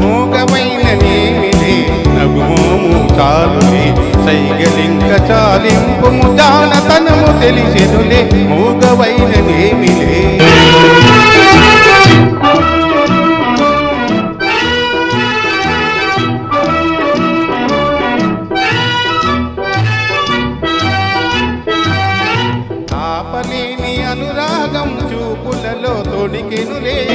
మూగమైన నేమిలే నగుమోము చాలులే సైగలింక చాలింపుము జానతనము తెలిసెనులే మూగవైన నేమిలే చూపులలో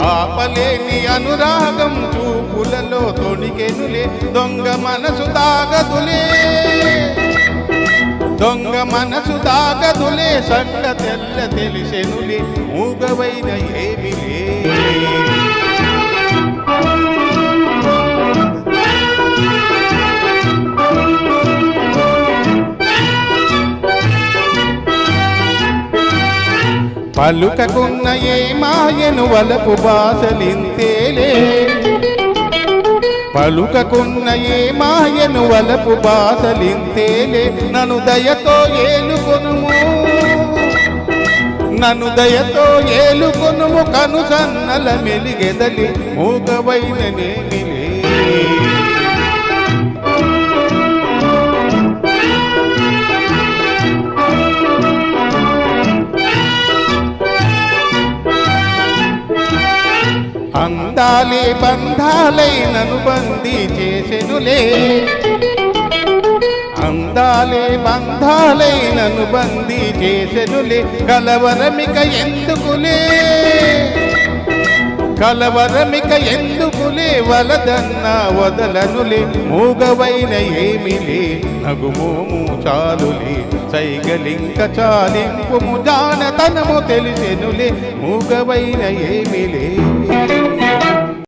ఆపలేని అనురాగం చూపులలో తొణికెనులే. దొంగ మనసు తాగదులే. దొంగ మనసు తాగదులే. సంగ తెల్ల తెలిసెనులే. మూగవైన ఏమిలే. పలుకకున్న ఏ మాయను వలపు బాసలింతేలే. పలుకకున్న ఏ మాయను వలపు బాసలింతేలే. నను దయతో ఏలుకొనుము. నను దయతో ఏలుకొనుము. కను సన్నల మెలిగెదలి మూగవైన అందాలే బంధాలై నన్ను బందీ చేసెనులే. అందాలే బంధాలై నన్ను బందీ చేసెనులే. కలవరమిక ఎందుకులే? కలవరమిక ఎందుకులే వలదన్న వదలనులే. మూగవైన ఏమిలే నగుమోము చాలులే. సైగలింక చాలింపు జానతనము తెలిసెనులే. మూగవైన ఏమిలే